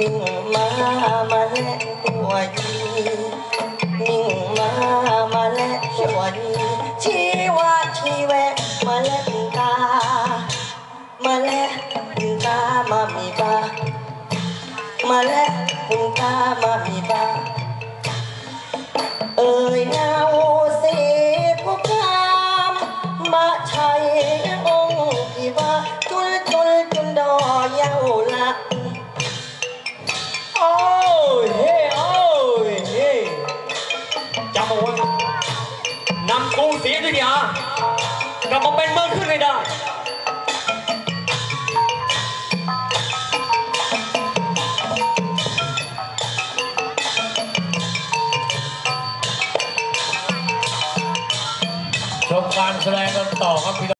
นิ่งมามาและตัวดีนิ่งมามาและตัวดีชีวะชีแวมาและกามาและตามามีกามาและตามามีกาเอ่ยนาวเสียผู้กามมาชัย จำเอาไว้นำกรุงศรีอยุธยากลับมาเป็นเมืองขึ้นให้ได้ชมการแสดงกันต่อครับพี่